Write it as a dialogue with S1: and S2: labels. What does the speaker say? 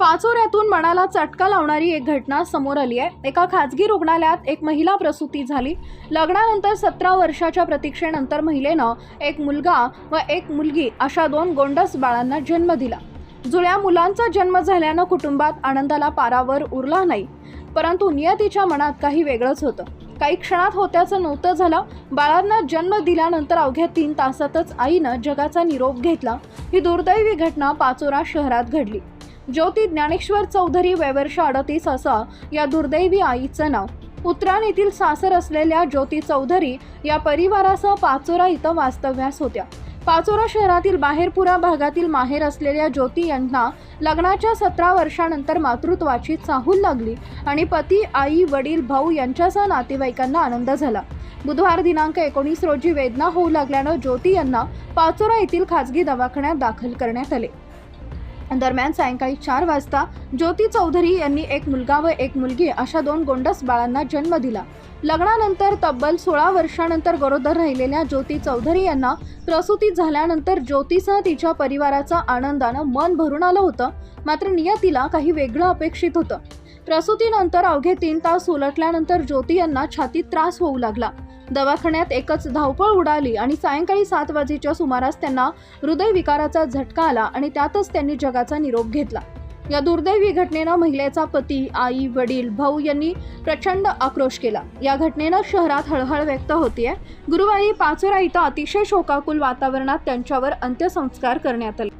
S1: पाचोऱ्यातून मनाला चटका लावणारी एक घटना समोर आली आहे. एका खाजगी रुग्णालयात एक महिला प्रसूती झाली. लग्नानंतर सतरा वर्षाच्या प्रतीक्षेनंतर महिलेनं एक मुलगा व एक मुलगी अशा दोन गोंडस बाळांना जन्म दिला. जुळ्या मुलांचा जन्म झाल्यानं कुटुंबात आनंदाला पारावर उरला नाही. परंतु नियतीच्या मनात काही वेगळंच होतं. काही क्षणात होत्याचं नव्हतं झालं. बाळांना जन्म दिल्यानंतर अवघ्या तीन तासातच आईनं जगाचा निरोप घेतला. ही दुर्दैवी घटना पाचोरा शहरात घडली. ज्योती ज्ञानेश्वर चौधरी वयवर्ष अडतीस असं या दुर्दैवी आईचं नाव. उत्राण येथील सासर असलेल्या ज्योती चौधरी या परिवारासह पाचोरा इथं वास्तव्यास होत्या. पाचोरा शहरातील बाहेरपुरा भागातील माहेर असलेल्या ज्योती यांना लग्नाच्या सतरा वर्षानंतर मातृत्वाची चाहूल लागली आणि पती आई वडील भाऊ यांच्यासह नातेवाईकांना आनंद झाला. बुधवार दिनांक एकोणीस रोजी वेदना होऊ लागल्यानं ज्योती यांना पाचोरा येथील खाजगी दवाखान्यात दाखल करण्यात आले. दरम्यान सायंकाळी चार वाजता ज्योती चौधरी यांनी एक मुलगा व एक मुलगी अशा दोन गोंडस बाळांना जन्म दिला. लग्नानंतर तब्बल सोळा वर्षानंतर गरोदर राहिलेल्या ज्योती चौधरी यांना प्रसूती झाल्यानंतर ज्योतीसह तिच्या परिवाराचा आनंदानं मन भरून आलं होतं मात्र नियतीला काही वेगळं अपेक्षित होतं. प्रसूतीनंतर अवघे तीन तास उलटल्यानंतर ज्योती यांना छातीत त्रास होऊ लागला. दवाखान्यात एकच धावपळ उडाली आणि सायंकाळी सात वाजेच्या सुमारास त्यांना हृदयविकाराचा झटका आला आणि त्यातच त्यांनी जगाचा निरोप घेतला. या दुर्दैवी घटनेनं महिलेचा पती आई वडील भाऊ यांनी प्रचंड आक्रोश केला. या घटनेनं शहरात हळहळ व्यक्त होतीये. गुरुवारी पाचोरा इथं अतिशय शोकाकुल वातावरणात त्यांच्यावर अंत्यसंस्कार करण्यात आले.